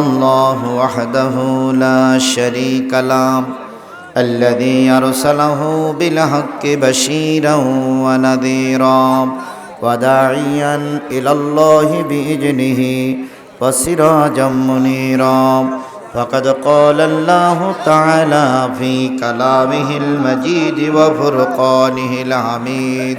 الله وحده لا شريك له الذي أرسله بالحق بشيرا ونذيرا وداعيا إلى الله بإذنه وسراجا منيرا. فقد قال الله تعالى في كلامه المجيد وفرقانه الحميد.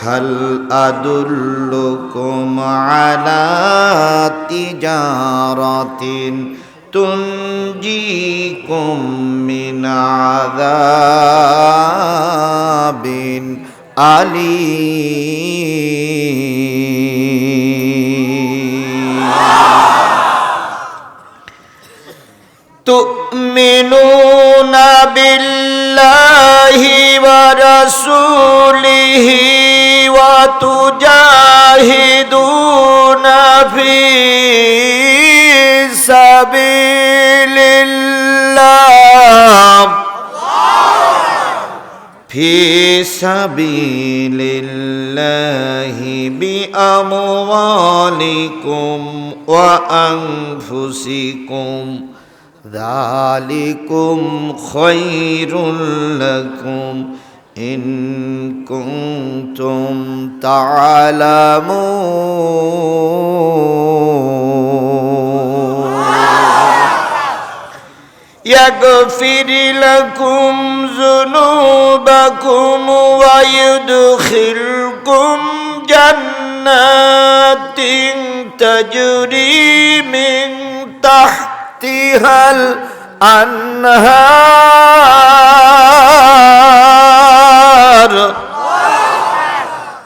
هل أدلكم على تجارة تنجيكم من عذاب أليم تؤمنون بالله ورسوله وتجاهدون في سبيل الله في سبيل الله بأموالكم وأنفسكم ذلكم خير لكم إن كنتم تعلمون يغفر لكم ذنوبكم ويدخلكم جنات تجري من تحتها الأنهار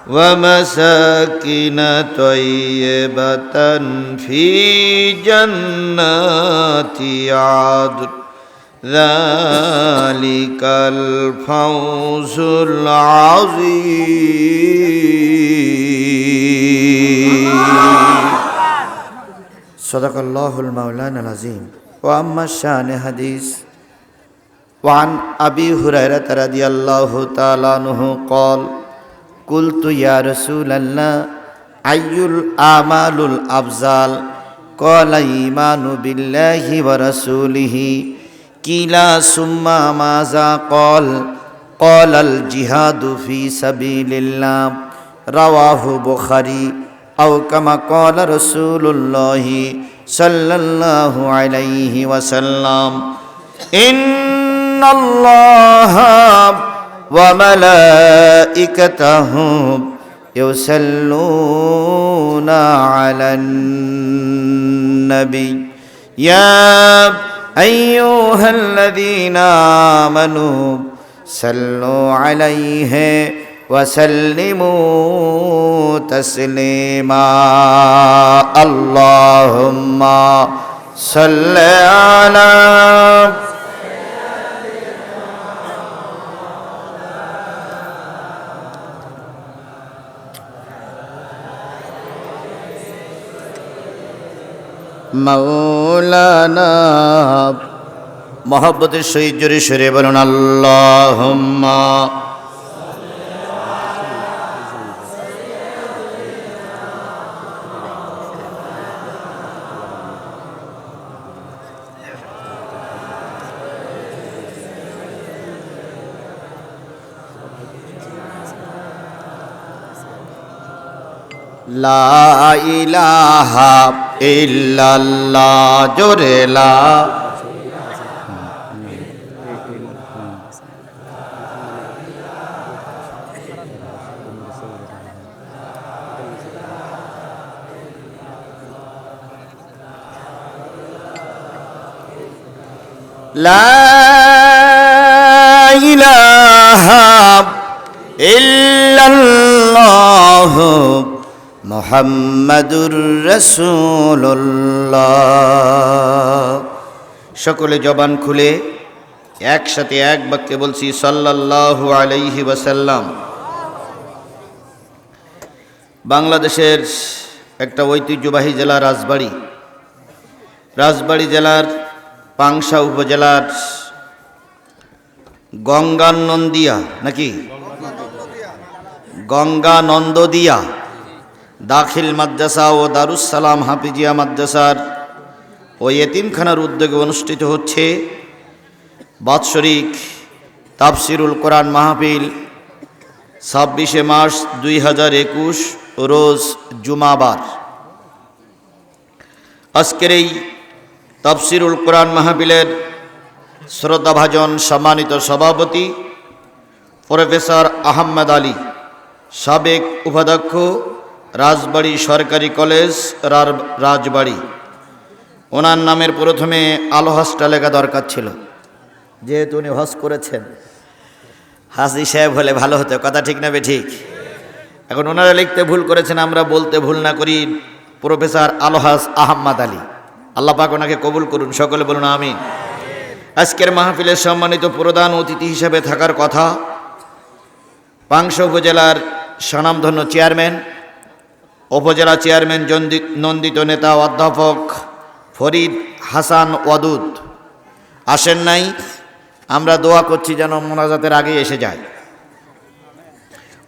ومساكن طيبة في جنات عدن ذلك الفوز العظيم صدق الله المولانا العظيم. وأما الشان حديث وعن أبي هريرة رضي الله تعالى عنه قال قلت يا رسول الله أي الأعمال الأفضل؟ قال إيمان بالله ورسوله. كلا ثم ماذا قال؟ قال الجهاد في سبيل الله. رواه بخاري. أو كما قال رسول الله صلى الله عليه وسلم إن الله وملائكته يصلون على النبي. يا أيها الذين آمنوا صلوا عليه وسلموا تسليما اللهم صل على মৌলানা মহব্বতের সহিত জোরে সরে বলুন আল্লাহ লা ইলাহা ইল্লাল্লাহ জোরে লা لا إله إلا الله মোহাম্মদুর রসুল্লাহ সকলে জবান খুলে একসাথে এক বাক্যে বলছি, সাল্লাল্লাহু আলাইহি ওয়াসাল্লাম। বাংলাদেশের একটা ঐতিহ্যবাহী জেলা রাজবাড়ি। রাজবাড়ি জেলার পাংশা উপজেলার গঙ্গানন্দিয়া, নাকি? গঙ্গা নন্দদিয়া দাখিল মাদ্রাসা ও দারুসালাম হাফিজিয়া মাদ্রাসার ও এতিমখানার উদ্যোগে অনুষ্ঠিত হচ্ছে বাৎসরিক তাফসিরুল কোরআন মাহফিল ছাব্বিশে মার্চ দুই হাজার একুশ রোজ জুমাবার। আজকের এই তাফসিরুল কোরআন মাহফিলের শ্রদ্ধাভাজন সম্মানিত সভাপতি প্রফেসর আহম্মদ আলী, সাবেক উপাধ্যক্ষ রাজবাড়ী সরকারি কলেজ রাজবাড়ী। ওনার নামের প্রথমে আলো হজটা লেখা দরকার ছিল। যেহেতু উনি হজ করেছেন হাসি সাহেব হলে ভালো হতো, কথা ঠিক না ঠিক এখন ওনারা লিখতে ভুল করেছেন, আমরা বলতে ভুল না করি। প্রফেসর আলহাস আহম্মদ আলী। আল্লাহ পাক ওনাকে কবুল করুন, সকলে বলুন আমি আজকের মাহফিলের সম্মানিত প্রধান অতিথি হিসেবে থাকার কথা, পাংশ উপজেলার স্বনামধন্য চেয়ারম্যান উপজেলা চেয়ারম্যান নন্দিত নেতা অধ্যাপক ফরিদ হাসান ওয়াদুদ। আসেন নাই, আমরা দোয়া করছি যেন মোনাজাতের আগে এসে যায়।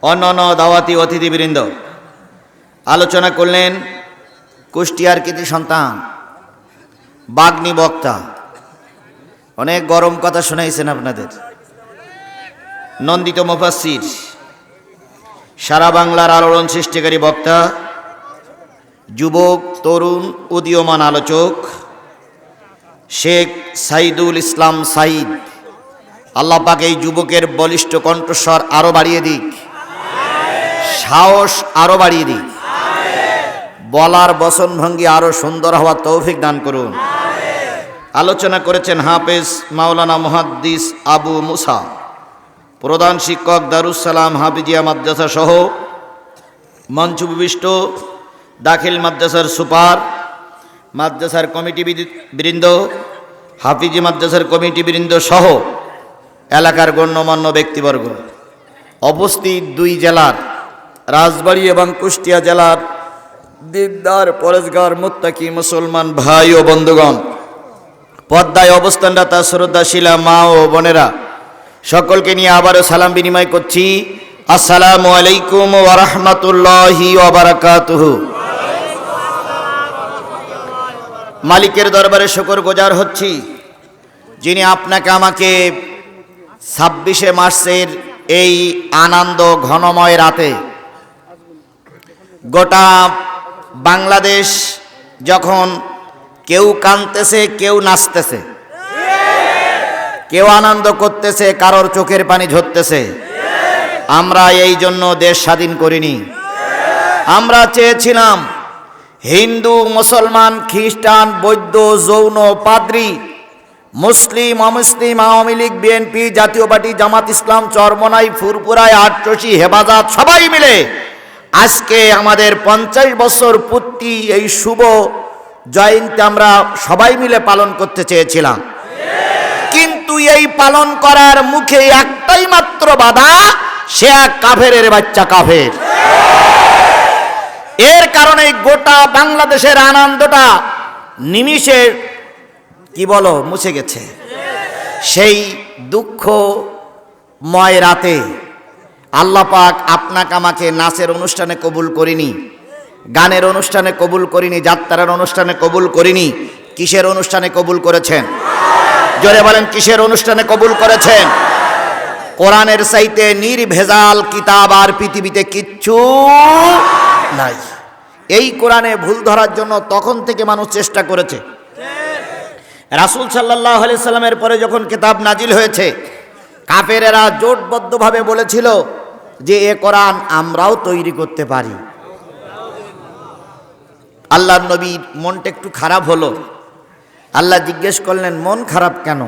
অন্য অন্য দাওয়াতি অতিথিবৃন্দ, আলোচনা করলেন কুষ্টিয়ার কৃতি সন্তান, বাগ্নি বক্তা। অনেক গরম কথা শোনাইছেন আপনাদের। নন্দিত মুফাসির সারা বাংলার আলোড়ন সৃষ্টিকারী বক্তা যুবক, তরুণ, উদীয়মান আলোচক, শেখ সাইদুল ইসলাম সাইদ। আল্লাহ পাক এই যুবকের বলিষ্ঠ কণ্ঠস্বর আরও বাড়িয়ে দিক। সাহস আরও বাড়িয়ে দিক। বলার বসন ভঙ্গি আরও সুন্দর হওয়ার তৌফিক দান করুন। আলোচনা করেছেন হাফেজ মাওলানা মুহাদ্দিস আবু মুসা। প্রধান শিক্ষক দারুসালাম হাফিজিয়া মাদ্রাসা সহ মঞ্চ বিশিষ্ট দাখিল মাদ্রাসার সুপার, মাদ্রাসার কমিটি বৃন্দ, হাফিজি মাদ্রাসার কমিটি বৃন্দ সহ এলাকার গণ্যমান্য ব্যক্তিবর্গ। অবস্থিত দুই জেলার, রাজবাড়ী এবং কুষ্টিয়া জেলার দিকদার পরেশগার মুত্তাকি মুসলমান ভাই ও বন্ধুগণ, পদ্মায় অবস্থানরতা শ্রদ্ধাশীলা মা ও বোনেরা, সকলকে নিয়ে আবারও সালাম বিনিময় করছি। আসসালামু আলাইকুম ওরহমতুল্লাহি ওবরাকাতুহু মালিকের দরবারে শকর গোজার হচ্ছি। যিনি আপনাকে আমাকে ছাব্বিশে মার্চের এই আনন্দ ঘনময় রাতে গোটা বাংলাদেশ যখন কেউ কানতেছে, কেউ নাচতেছে, কেউ আনন্দ করতেছে, কারোর চোখের পানি ঝরতেছে, আমরা এই জন্য দেশ স্বাধীন করিনি। আমরা চেয়েছিলাম হিন্দু, মুসলমান, খ্রিস্টান, বৌদ্ধ, যৌন, পাদ্রি, মুসলিম, অমুসলিম, আওয়ামী লীগ, বিএনপি, জাতীয় পার্টি, জামাত ইসলাম, চরমনাই ফুরপুরায় আটরশি হেফাজত, সবাই মিলে আজকে আমাদের পঞ্চাশ বছর পূর্তি এই শুভ জয়ন্তী আমরা সবাই মিলে পালন করতে চেয়েছিলাম। কিন্তু এই পালন করার মুখে একটাই মাত্র বাধা, সে এক কাফেরের বাচ্চা কাফের। এর কারণে গোটা বাংলাদেশের আনন্দটা নিমিষে, কি বলো, মুছে গেছে। সেই দুঃখময় রাতে আল্লাহ পাক আপনাকে আমাকে নাচের অনুষ্ঠানে কবুল করিনি, গানের অনুষ্ঠানে কবুল করিনি, যাত্রার অনুষ্ঠানে কবুল করিনি, কিসের অনুষ্ঠানে কবুল করেছেন? জোরে বলেন, কিসের অনুষ্ঠানে কবুল করেছেন? কোরআনের চাইতে নির্ভেজাল কিতাব আর পৃথিবীতে কিচ্ছু নাই। এই কোরআনে ভুল ধরার জন্য তখন থেকে মানুষ চেষ্টা করেছে। রাসুল সাল্লাহ আলি সাল্লামের পরে যখন কিতাব নাজিল হয়েছে, কাফেরেরা জোটবদ্ধভাবে বলেছিল যে এ কোরআন আমরাও তৈরি করতে পারি। আল্লাহ নবীর মনটা একটু খারাপ হলো। আল্লাহ জিজ্ঞেস করলেন, মন খারাপ কেন?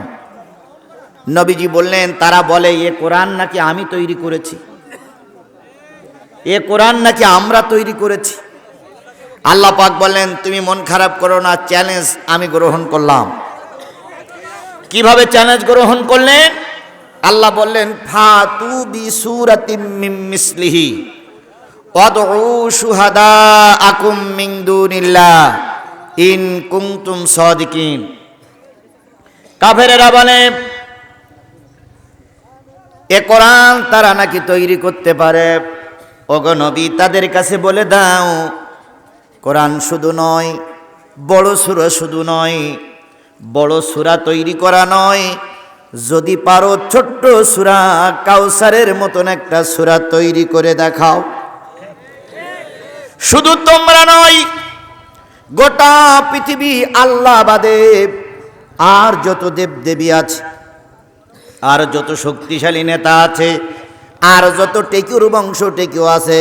নবীজি বললেন, তারা বলে, এ কোরআন নাকি আমি তৈরি করেছি। এ কোরআন নাকি আমরা তৈরি করেছি। আল্লাহ পাক বললেন, তুমি মন খারাপ করো না চ্যালেঞ্জ আমি গ্রহণ করলাম। কীভাবে চ্যালেঞ্জ গ্রহণ করলেন আল্লাহ বললেন, ফাতু বি সুরাতিম মিন মিসলিহি, ওয়াদউ শুহাদা আকুম দুনিল্লাহ, ইন কুনতুম সাদিকিন। কাফেরেরা বলে, এ কোরআন তারা নাকি তৈরি করতে পারে? ওগো নবী, তাদের কাছে বলে দাও কোরআন শুধু নয়, বড় সুরা শুধু নয়, বড় সুরা তৈরি করা নয়। যদি পারো ছোট্ট সুরা কাউসারের মতন একটা সুরা তৈরি করে দেখাও। শুধু তোমরা নয়, গোটা পৃথিবী আল্লাহ বাদে আর যত দেব দেবী আছে, আর যত শক্তিশালী নেতা আছে, আর যত টেকুর বংশ টেকিও আছে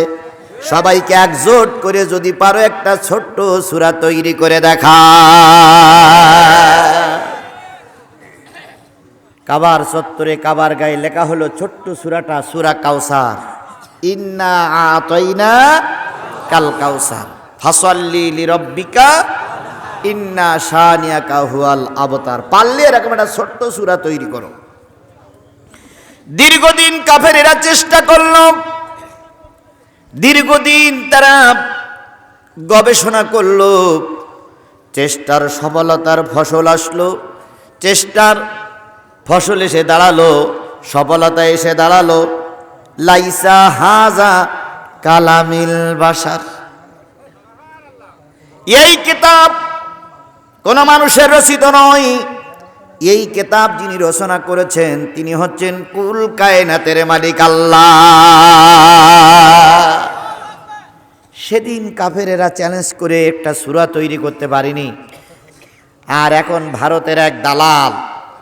সবাইকে একজোট করে যদি পারো একটা ছোট্ট সুরা তৈরি করে দেখা। কাবার চত্বরে কাবার গায়ে লেখা হলো ছোট্ট সুরাটা সুরা কাউসার। ইন্না আতইনা কাল কাউসার। ফাসল্লি লিরব্বিকা ইন্না শানিয়া কাহুয়াল আবতার। পারলে এরকম একটা ছোট্ট সুরা তৈরি করো। দীর্ঘদিন কাফেরেরা চেষ্টা করল দীর্ঘদিন তারা গবেষণা করল, চেষ্টার সফলতার ফসল আসলো, চেষ্টার ফসল এসে দাঁড়াল, সফলতা এসে দাঁড়াল, লাইসা হাজা কালামিল বাসার এই কিতাব কোন মানুষের রচিত নয়। এই কেতাব যিনি রচনা করেছেন, তিনি হচ্ছেন কুল কায়নাতের মালিক আল্লাহ। সেদিন কাফেরেরা চ্যালেঞ্জ করে একটা সুরা তৈরি করতে পারিনি। আর এখন ভারতের এক দালাল